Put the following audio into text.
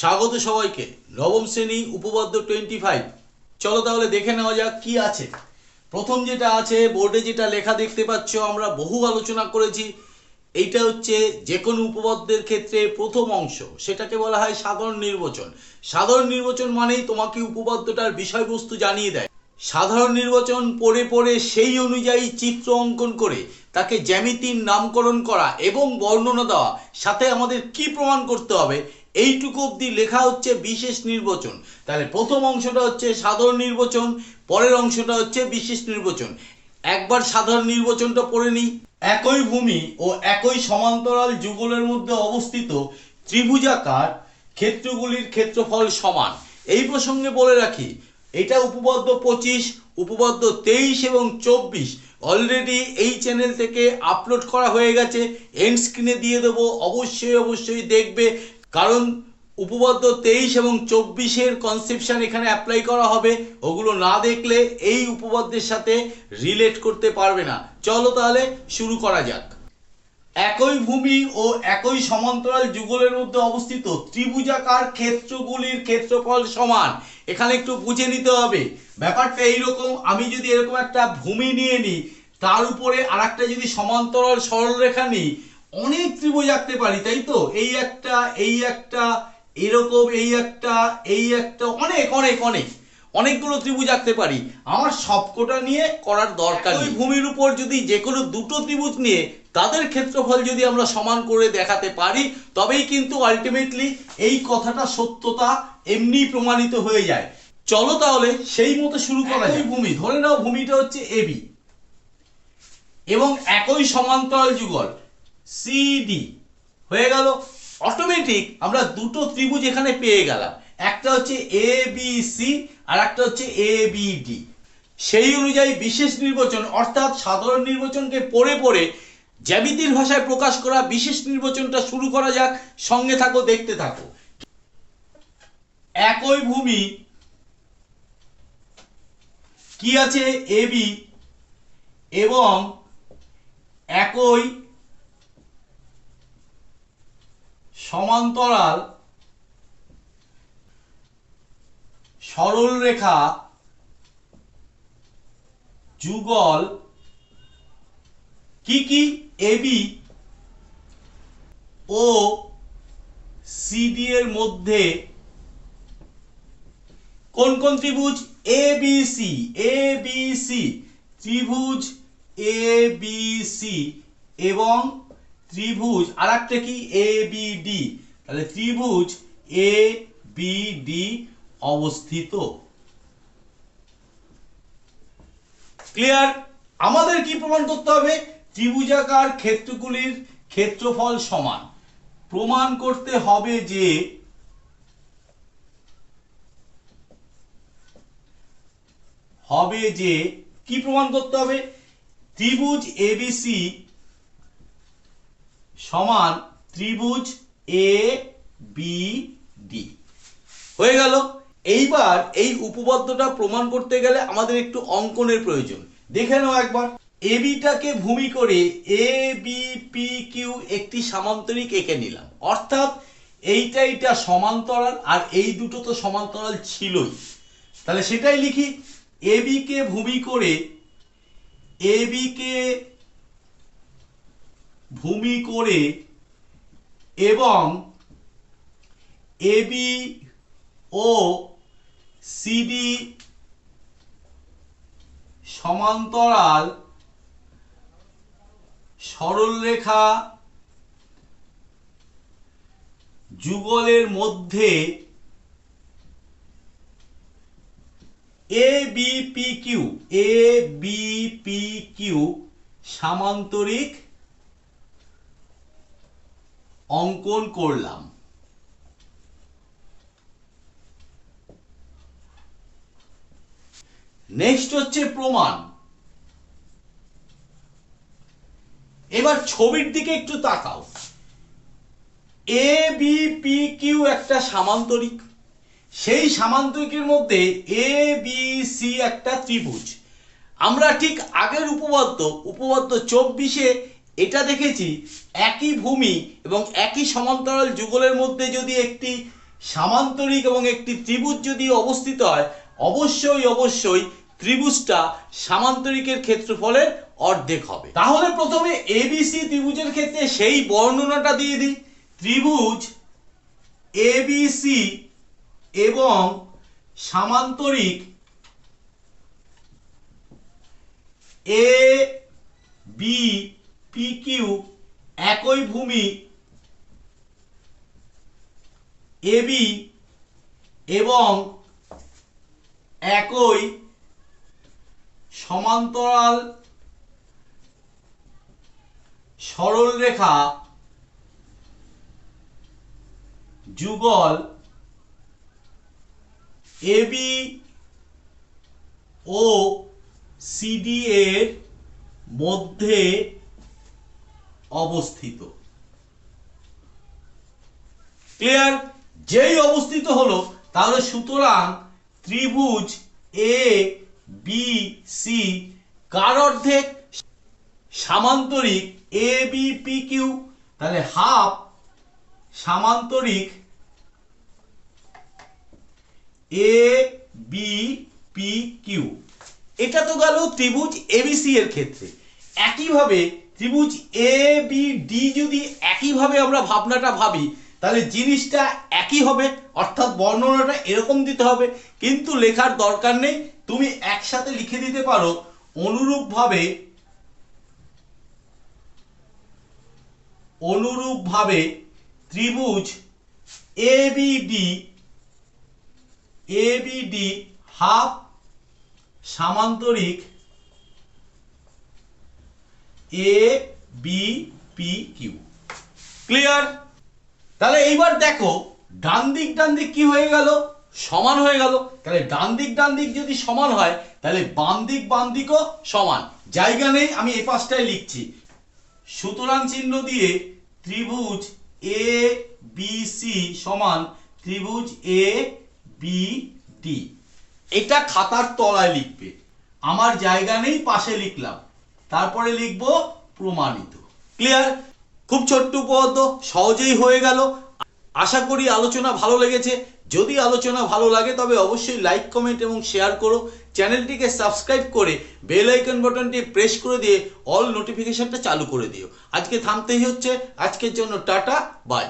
স্বাগত সবাইকে। নবম শ্রেণি, উপপাদ্য টোয়েন্টি ফাইভ চলো তাহলে দেখে নেওয়া যাক কি আছে। প্রথম যেটা আছে, বোর্ডে যেটা লেখা দেখতে পাচ্ছ, আমরা বহু আলোচনা করেছি। এইটা হচ্ছে যে কোনো উপপাদ্যের ক্ষেত্রে প্রথম অংশ। সেটাকে বলা হয় সাধারণ নির্বাচন। সাধারণ নির্বাচন মানেই তোমাকে উপপাদ্যটার বিষয়বস্তু জানিয়ে দেয়। সাধারণ নির্বাচন পড়ে পড়ে সেই অনুযায়ী চিত্র অঙ্কন করে তাকে জ্যামিতির নামকরণ করা এবং বর্ণনা দেওয়া, সাথে আমাদের কি প্রমাণ করতে হবে, এইটুকু অবধি লেখা হচ্ছে বিশেষ নির্বাচন। তাহলে প্রথম অংশটা হচ্ছে সাধারণ নির্বাচন, পরের অংশটা হচ্ছে বিশেষ নির্বাচন। একবার সাধারণ নির্বাচনটা পড়ে নিই। একই ভূমি ও একই সমান্তরাল যুগলের মধ্যে অবস্থিত ত্রিভুজাকার ক্ষেত্রগুলির ক্ষেত্রফল সমান। এই প্রসঙ্গে বলে রাখি, এটা উপপাদ্য পঁচিশ উপপাদ্য তেইশ এবং চব্বিশ অলরেডি এই চ্যানেল থেকে আপলোড করা হয়ে গেছে। এন্ড স্ক্রিনে দিয়ে দেবো। অবশ্যই অবশ্যই দেখবে। কারণ উপপাদ্য তেইশ এবং চব্বিশের কনসেপশন এখানে অ্যাপ্লাই করা হবে। ওগুলো না দেখলে এই উপপাদ্যের সাথে রিলেট করতে পারবে না। চলো তাহলে শুরু করা যাক। একই ভূমি ও একই সমান্তরাল যুগলের মধ্যে অবস্থিত। ত্রিভুজাকার ক্ষেত্রগুলির ক্ষেত্রফল সমান। এখানে একটু বুঝে নিতে হবে। ব্যাপারটা এইরকম, আমি যদি এরকম একটা ভূমি নিয়ে নিই, তার উপরে আর একটা যদি সমান্তরাল সরলরেখা নিই, অনেক ত্রিভুজ আঁকতে পারি, তাই তো? এই একটা এই একটা, এরকম, এই একটা এই একটা, অনেক অনেক অনেক। অনেকগুলো ত্রিভুজ আঁকতে পারি। আমার সবকটা নিয়ে করার দরকার ওই ভূমির উপর যদি যে কোনো দুটো ত্রিভুজ নিয়ে তাদের ক্ষেত্রফল যদি আমরা সমান করে দেখাতে পারি তবেই কিন্তু আলটিমেটলি এই কথাটা সত্যতা এমনি প্রমাণিত হয়ে যায়। চলো তাহলে সেই মতো শুরু করা যায় ভূমি। ধরে নাও ভূমিটা হচ্ছে এবি এবং একই সমান্তরাল যুগল সিডি হয়ে গেল। অটোমেটিক আমরা দুটো ত্রিভুজ এখানে পেয়ে গেলাম। একটা হচ্ছে এ বি সি আর একটা হচ্ছে এ বি ডি সেই অনুযায়ী বিশেষ নির্বাচন, অর্থাৎ সাধারণ নির্বাচনকে পড়ে পড়ে জ্যামিতির ভাষায় প্রকাশ করা বিশেষ নির্বাচনটা শুরু করা যাক, সঙ্গে থাকো, দেখতে থাকো। একই ভূমি, কি আছে? এবি এবং একই সমান্তরাল সরল রেখা যুগল কি কি? এবি ও সিডি এর মধ্যে কোন কোন ত্রিভুজ? A B C A B C ত্রিভুজ এ বি সি এবং ত্রিভুজ আর একটা কি? এ বি ডি তাহলে ত্রিভুজ এ বি ডি অবস্থিত। ক্লিয়ার আমাদের কি প্রমাণ করতে হবে? ত্রিভুজাকার ক্ষেত্রগুলির ক্ষেত্রফল সমান। প্রমাণ করতে হবে যে হবে যে কি প্রমাণ করতে হবে? ত্রিভুজ এবিসি সমান ত্রিভুজ এ বি ডি হয়ে গেল। এইবার এই উপপাদ্যটা প্রমাণ করতে গেলে আমাদের একটু অঙ্কনের প্রয়োজন। দেখে নাও একবার। এবিটাকে ভূমি করে এ বি পি কিউ একটি সামান্তরিক এঁকে নিলাম। অর্থাৎ এইটা এইটা সমান্তরাল আর এই দুটো তো সমান্তরাল ছিলই। তাহলে সেটাই লিখি। এবি কে ভূমি করে এবি কে ভূমি করে এবং এবি ও সিডি সমান্তরাল সরলরেখা যুগলের মধ্যে A B P Q A B P Q সামান্তরিক অঙ্কন করলাম। নেক্সট হচ্ছে প্রমাণ। এবার ছবির দিকে একটু তাকাও। এ বি পি কিউ একটা সামান্তরিক। সেই সামান্তরিকের মধ্যে এ বি সি একটা ত্রিভুজ। আমরা ঠিক আগের উপপাদ্য উপপাদ্য চব্বিশে এটা দেখেছি, একই ভূমি এবং একই সমান্তরাল যুগলের মধ্যে যদি একটি সামান্তরিক এবং একটি ত্রিভুজ যদি অবস্থিত হয় অবশ্যই অবশ্যই ত্রিভুজটা সামান্তরিকের ক্ষেত্রফলের অর্ধেক হবে। তাহলে প্রথমে এবিসি ত্রিভুজের ক্ষেত্রে সেই বর্ণনাটা দিয়ে দিই। ত্রিভুজ এবিসি এবং সামান্তরিক এ বি পি কিউ একই ভূমি এবি এবং একই সমান্তরাল সরল রেখা যুগল এবি ও সিডি এর মধ্যে অবস্থিত। ক্লিয়ার যেই অবস্থিত হলো, তাহলে সুতরাং ত্রিভুজ এ বি সি কার অর্ধেক? সামান্তরিক এ বি পি কিউ তাহলে হাফ সামান্তরিক এ বি পি কিউ এটা তো গেল ত্রিভুজ এবিসি এর ক্ষেত্রে। একইভাবে ত্রিভুজ এ বি ডি যদি একইভাবে আমরা ভাবনাটা ভাবি তাহলে জিনিসটা একই হবে, অর্থাৎ বর্ণনাটা এরকম দিতে হবে। কিন্তু লেখার দরকার নেই, তুমি একসাথে লিখে দিতে পারো, অনুরূপভাবে অনুরূপভাবে ত্রিভুজ A B D A B D half সামান্তরিক A B P Q clear তাহলে এইবার দেখো, ডান দিক ডান দিক কি হয়ে গেল? সমান হয়ে গেল। তাহলে ডান দিক ডান দিক যদি সমান হয়, তাহলে বাম দিক, বাম দিকও সমান। জায়গা নেই, আমি এ পাশটায় লিখছি। সুতরাং চিহ্ন দিয়ে ত্রিভুজ এ বি সি সমান ত্রিভুজ এ বি ডি এটা খাতার তলায় লিখবে। আমার জায়গা নেই, পাশে লিখলাম। তারপরে লিখব প্রমাণিত। ক্লিয়ার খুব ছোট্ট উপপাদ্য, সহজেই হয়ে গেল। আশা করি আলোচনা ভালো লেগেছে। যদি আলোচনা ভালো লাগে, তবে অবশ্যই লাইক, কমেন্ট এবং শেয়ার করো। চ্যানেলটিকে সাবস্ক্রাইব করে বেল আইকন বাটনটি প্রেস করে দিয়ে অল নোটিফিকেশনটা চালু করে দিও। আজকে থামতেই হচ্ছে। আজকের জন্য টাটা, বাই।